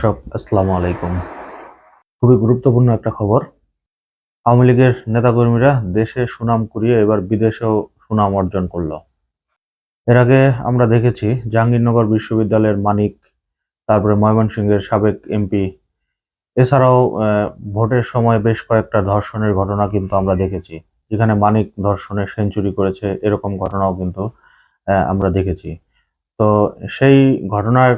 সব আসসালামু আলাইকুম। খুবই গুরুত্বপূর্ণ একটা খবর। আওয়ামী লীগের নেতাকর্মীরা দেশে সুনাম কুড়িয়ে এবার বিদেশেও সুনাম অর্জন করল। এর আগে আমরা দেখেছি জাহাঙ্গীরনগর বিশ্ববিদ্যালয়ের মানিক, তারপরে ময়মনসিংহের সাবেক এমপি। এছাড়াও ভোটের সময় বেশ কয়েকটা ধর্ষণের ঘটনা কিন্তু আমরা দেখেছি। যেখানে মানিক ধর্ষণে সেঞ্চুরি করেছে, এরকম ঘটনাও কিন্তু আমরা দেখেছি। তো সেই ঘটনার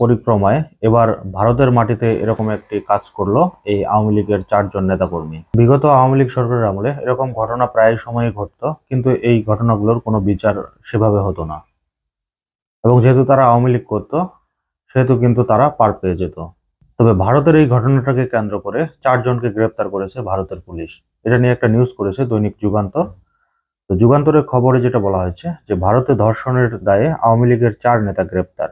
পরিক্রমায় এবার ভারতের মাটিতে এরকম একটি কাজ করল এই আওয়ামী লীগের চারজন নেতাকর্মী। বিগত আওয়ামী লীগ সরকারের আমলে এরকম ঘটনা প্রায় সময়ই ঘটতো, কিন্তু এই ঘটনাগুলোর কোনো বিচার সেভাবে হতো না। এবং যেহেতু তারা আওয়ামী লীগ করতো, সেহেতু কিন্তু তারা পার পেয়ে যেত। তবে ভারতের এই ঘটনাটাকে কেন্দ্র করে চারজনকে গ্রেপ্তার করেছে ভারতের পুলিশ। এটা নিয়ে একটা নিউজ করেছে দৈনিক যুগান্তর। তো যুগান্তরের খবরে যেটা বলা হয়েছে যে, ভারতে ধর্ষণের দায়ে আওয়ামী লীগের চার নেতা গ্রেপ্তার।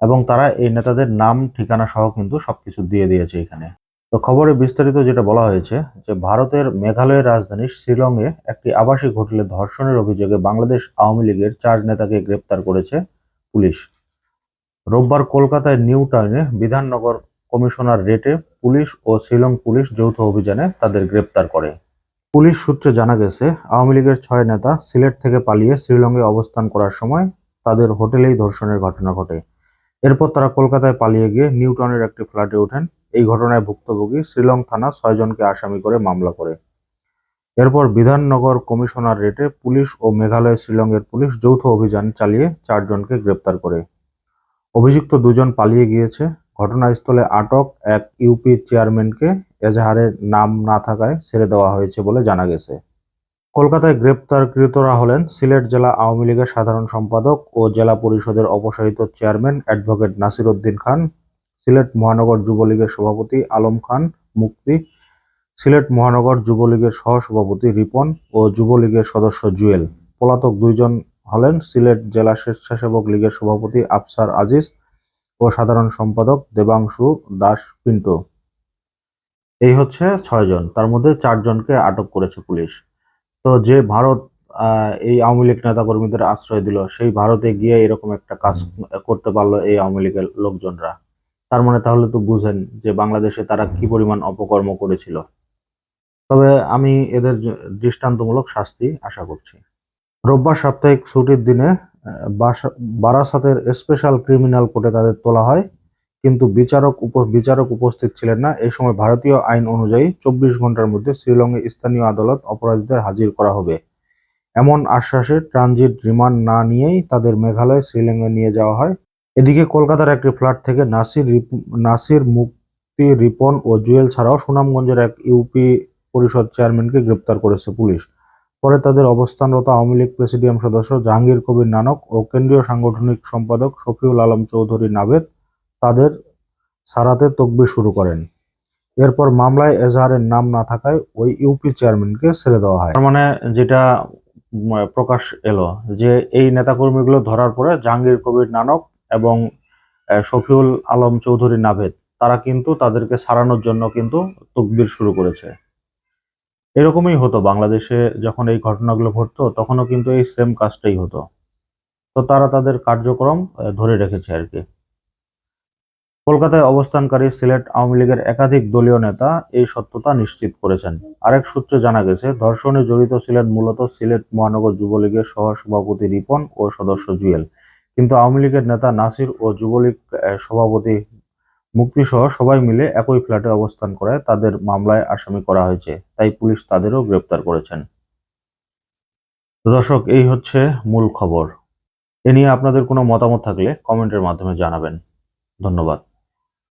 এবং তারা এই নেতাদের নাম, ঠিকানা সহ কিন্তু সবকিছু দিয়ে দিয়েছে এখানে। তো খবরে বিস্তারিত যেটা বলা হয়েছে, যে ভারতের মেঘালয়ের রাজধানী শিলংয়ে একটি আবাসিক হোটেলে ধর্ষণের অভিযোগে বাংলাদেশ আওয়ামী লীগের চার নেতাকে গ্রেপ্তার করেছে পুলিশ। রোববার কলকাতায় নিউ টাউনে বিধাননগর কমিশনার রেটে পুলিশ ও শিলং পুলিশ যৌথ অভিযানে তাদের গ্রেপ্তার করে। পুলিশ সূত্রে জানা গেছে, আওয়ামী লীগের ছয় নেতা সিলেট থেকে পালিয়ে শিলংয়ে অবস্থান করার সময় তাদের হোটেলেই ধর্ষণের ঘটনা ঘটে। এরপর তারা কলকাতায় পালিয়ে গিয়ে নিউটনের একটি ফ্ল্যাটে ওঠেন। এই ঘটনায় ভুক্তভোগী শ্রীলং থানা ছয়জনকে আসামি করে মামলা করে। এরপর বিধাননগর কমিশনার রেটে পুলিশ ও মেঘালয় শিলংয়ের পুলিশ যৌথ অভিযান চালিয়ে চারজনকে গ্রেপ্তার করে। অভিযুক্ত দুজন পালিয়ে গিয়েছে। ঘটনাস্থলে আটক এক ইউপি চেয়ারম্যানকে এজাহারের নাম না থাকায় ছেড়ে দেওয়া হয়েছে বলে জানা গেছে। কলকাতায় গ্রেপ্তারকৃতরা হলেন সিলেট জেলা আওয়ামী লীগের সাধারণ সম্পাদক ও জেলা পরিষদের অপসারিত চেয়ারম্যান অ্যাডভোকেট নাসির উদ্দিন খান, সিলেট মহানগর যুবলীগের সভাপতি আলম খান মুক্তি, সিলেট মহানগর যুবলীগের সহসভাপতি রিপন ও যুবলীগের সদস্য জুয়েল। পলাতক দুইজন হলেন সিলেট জেলা স্বেচ্ছাসেবক লীগের সভাপতি আফসার আজিজ ও সাধারণ সম্পাদক দেবাংশু দাস পিন্টু। এই হচ্ছে ছয়জন, তার মধ্যে চারজনকে আটক করেছে পুলিশ। তো যে ভারত আহ, এই আওয়ামী লীগ নেতাকর্মীদের আশ্রয় দিল সেই ভারতে গিয়ে এরকম একটা কাজ করতে পারল এই আওয়ামী লীগের লোকজনরা। তার মানে তাহলে তো বুঝেন যে বাংলাদেশে তারা কি পরিমাণ অপকর্ম করেছিল। তবে আমি এদের দৃষ্টান্তমূলক শাস্তি আশা করছি। রোববার সাপ্তাহিক ছুটির দিনে বারাসাতের স্পেশাল ক্রিমিনাল কোর্টে তাদের তোলা হয়। কিন্তু বিচারক বিচারক উপস্থিত ছিলেন না। এই সময় ভারতীয় আইন অনুযায়ী চব্বিশ ঘণ্টার মধ্যে শিলংয়ে স্থানীয় আদালত অপরাধীদের হাজির করা হবে। এমন আশ্বাসে ট্রানজিট রিমান্ড না নিয়েই তাদের মেঘালয় শিলংয়ে নিয়ে যাওয়া হয়। এদিকে কলকাতার একটি ফ্ল্যাট থেকে নাসির নাসির মুক্তি রিপন ও জুয়েল ছাড়াও সুনামগঞ্জের এক ইউপি পরিষদ চেয়ারম্যানকে গ্রেপ্তার করেছে পুলিশ। পরে তাদের অবস্থানরত আওয়ামী লীগ প্রেসিডিয়াম সদস্য জাহাঙ্গীর কবির নানক ও কেন্দ্রীয় সাংগঠনিক সম্পাদক শফিউল আলম চৌধুরী নাভেদ তাদের সারাতে তকবির শুরু করেন। এরপর মামলায় এজাহারের নাম না থাকায় ওই ইউপি চেয়ারম্যানকে ছেড়ে দেওয়া হয়। মানে যেটা প্রকাশ এলো যে এই নেতাকর্মীগুলো ধরার পরে জাহাঙ্গীর কবির নানক এবং শফিউল আলম চৌধুরী নাভেদ, তারা কিন্তু তাদেরকে সারানোর জন্য কিন্তু তকবির শুরু করেছে। এরকমই হতো বাংলাদেশে যখন এই ঘটনাগুলো ঘটতো, তখনও কিন্তু এই সেম কাজটাই হতো। তো তারা তাদের কার্যক্রম ধরে রেখেছে আর কি। কলকাতায় অবস্থানকারী সিলেট আওয়ামী লীগের একাধিক দলীয় নেতা এই সত্যতা নিশ্চিত করেছেন। আরেক সূত্রে জানা গেছে, ধর্ষণে জড়িত ছিলেন মূলত সিলেট মহানগর যুবলীগের সহ সভাপতি রিপন ও সদস্য জুয়েল। কিন্তু আওয়ামী লীগের নেতা নাসির ও যুবলীগ সভাপতি মুক্তি সহ সবাই মিলে একই ফ্ল্যাটে অবস্থান করায় তাদের মামলায় আসামি করা হয়েছে। তাই পুলিশ তাদেরও গ্রেপ্তার করেছেন। দর্শক, এই হচ্ছে মূল খবর। এ নিয়ে আপনাদের কোনো মতামত থাকলে কমেন্টের মাধ্যমে জানাবেন। ধন্যবাদ।